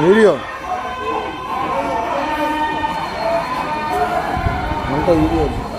Video મને તો video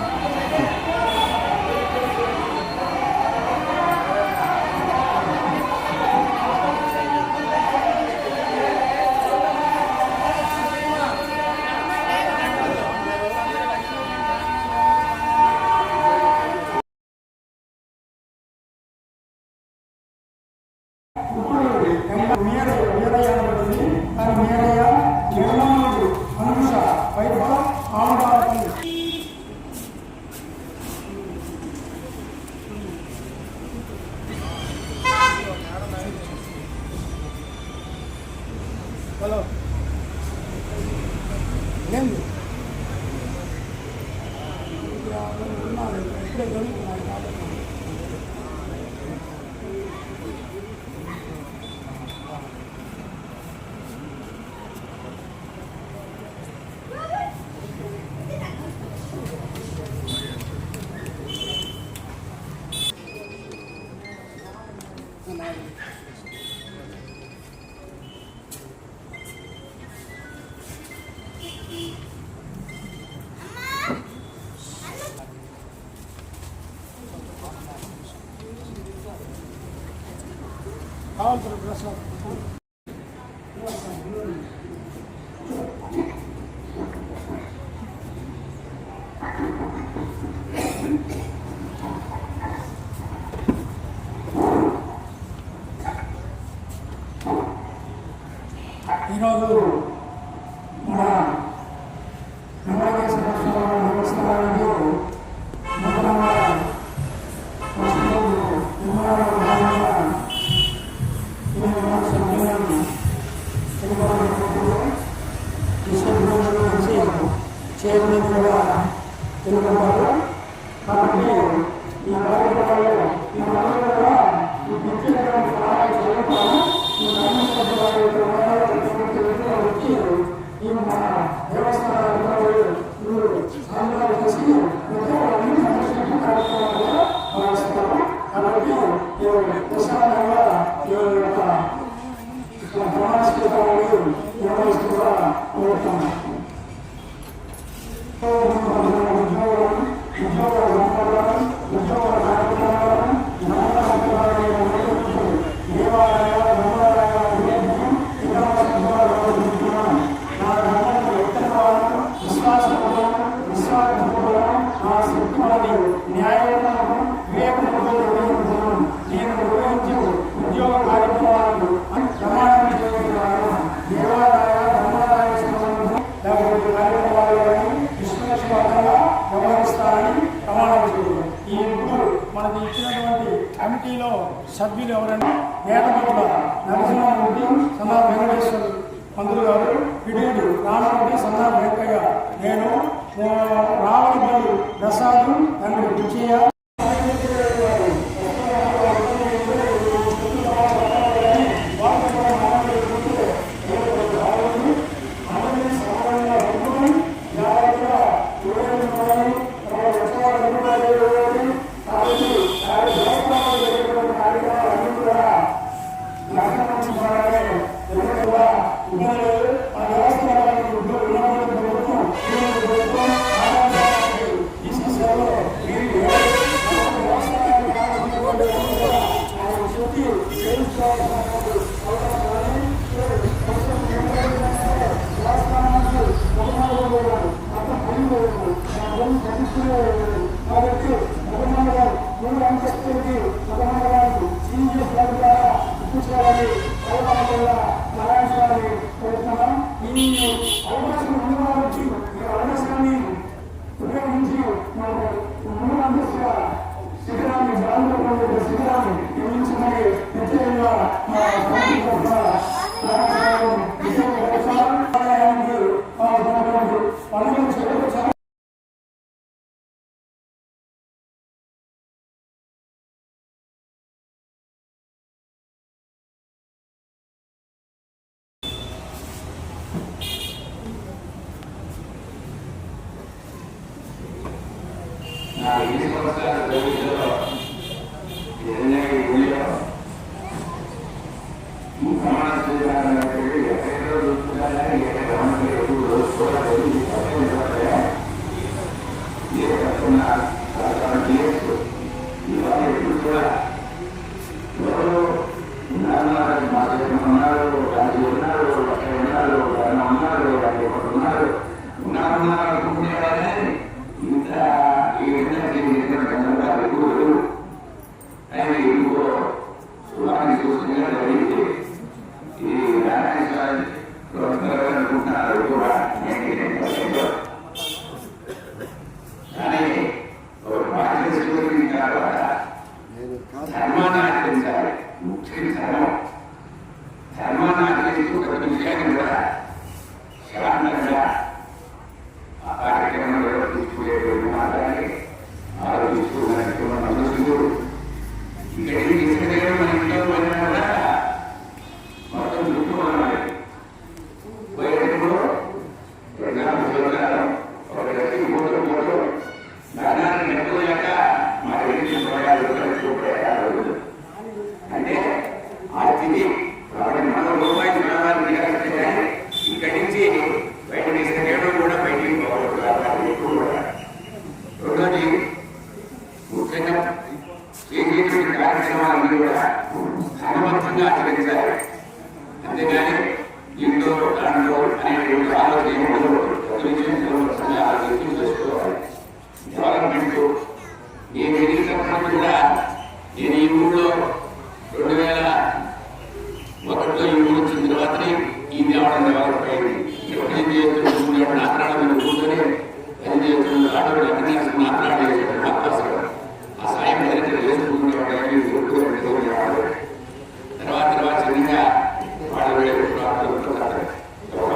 ఈరోజు చేయడం కూడా తెలుగుతారు కాబట్టి ఈ కార్యక్రమాల్లో ఈ అందరూ కూడా ఈ ముఖ్యమైన సహాయం చేయడం ఈ వచ్చి ఈ మన దేవస్థానాలు మీరు సాయంత్రాలు చేసి ఎంతో అన్ని సంరక్షణ కార్యక్రమాలు భావిస్తారు కాబట్టి ప్రశాంతంగా ఈ యొక్క ప్రమాణస్కృతాలు నిర్వహిస్తూ కూడా కోరుతున్నాను కమిటీలో సభ్యులు ఎవరంటే నేతపట్ల నరసింహమూర్తి సన్నా వెంకటేశ్వర మంత్రులు గారు పిడీడు రామారెడ్డి సన్నా వెంకయ్య. నేను రావణబల్లి ప్రసాద్ తండ్రి విజయ అవకాశం más de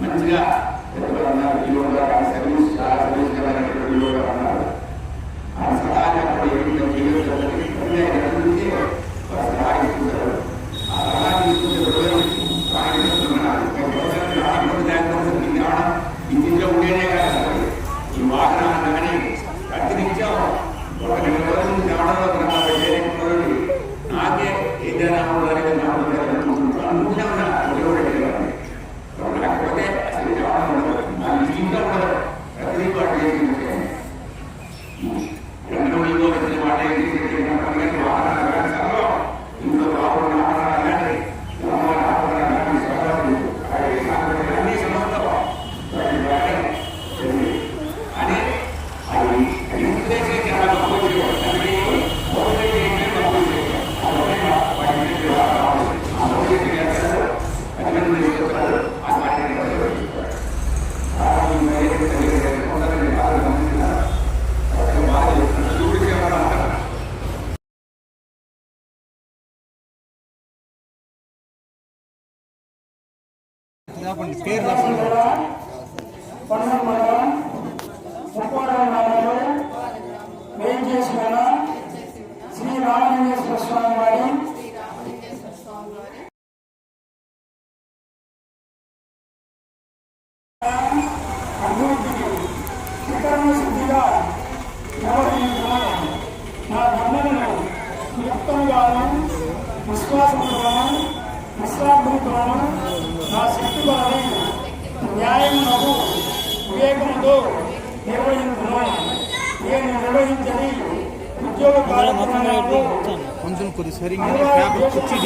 మంచిగా చదవండి పేరు శ్రీ రామలింగేశ్వర స్వామి వారి అభివృద్ధికి శిఖరణ శుద్ధిగా వ్యవహరించిన నా ధర్మమును యుక్తంగాను విశ్వాసంతోనూ నిస్వార్థంతోనూ న్యాయమునకు వివేకముతో నిర్వహించును నేను నిర్వహించని ఉద్యోగ కార్యక్రమాలకు కొంచెం కొద్ది సరిగ్గా పేపర్ కుర్చీ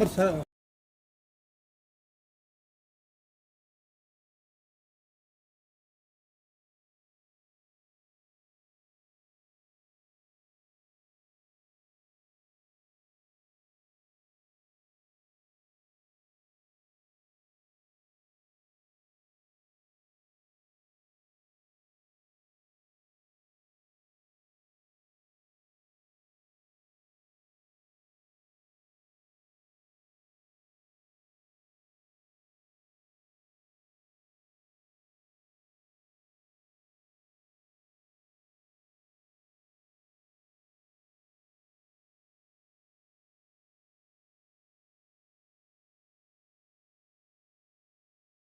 नंबर सर